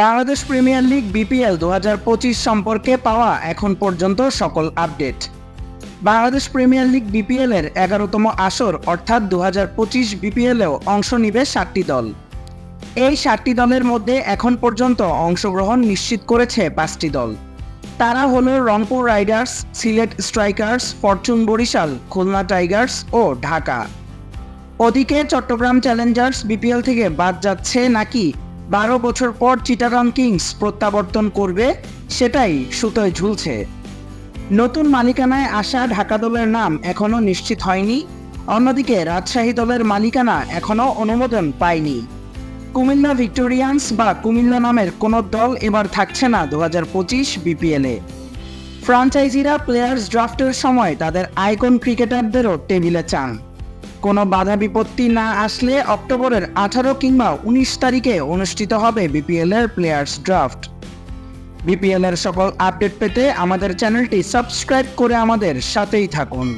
Bangladesh premier league BPL দু হাজার পঁচিশ সম্পর্কে পাওয়া এখন পর্যন্ত সকল update. Bangladesh premier league BPL এর এগারোতম আসর, অর্থাৎ দু হাজার পঁচিশ বিপিএলেও অংশ নিবে সাতটি দল। এই সাতটি দলের মধ্যে এখন পর্যন্ত অংশগ্রহণ নিশ্চিত করেছে পাঁচটি দল। তারা হল Rangpur riders, Sylhet strikers, fortune Barishal, Khulna tigers ও ঢাকা। ওদিকে চট্টগ্রাম চ্যালেঞ্জার্স বিপিএল থেকে বাদ যাচ্ছে নাকি বারো বছর পর চিটাগাং কিংস প্রত্যাবর্তন করবে, সেটাই সুতোয় ঝুলছে। নতুন মালিকানায় আসা ঢাকা দলের নাম এখনও নিশ্চিত হয়নি, অন্যদিকে রাজশাহী দলের মালিকানা এখনও অনুমোদন পায়নি। কুমিল্লা ভিক্টোরিয়ান্স বা কুমিল্লা নামের কোনো দল এবার থাকছে না দু হাজার পঁচিশ বিপিএলে ফ্রাঞ্চাইজিরা প্লেয়ার্স ড্রাফটের সময় তাদের আইকন ক্রিকেটারদেরও টেবিলে চান। কোনো বাধা বিপত্তি না আসলে অক্টোবরের আঠারো কিংবা উনিশ তারিখে অনুষ্ঠিত হবে বিপিএল এর প্লেয়ার্স ড্রাফট। বিপিএল এর সকল আপডেট পেতে আমাদের চ্যানেলটি সাবস্ক্রাইব করে আমাদের সাথেই থাকুন।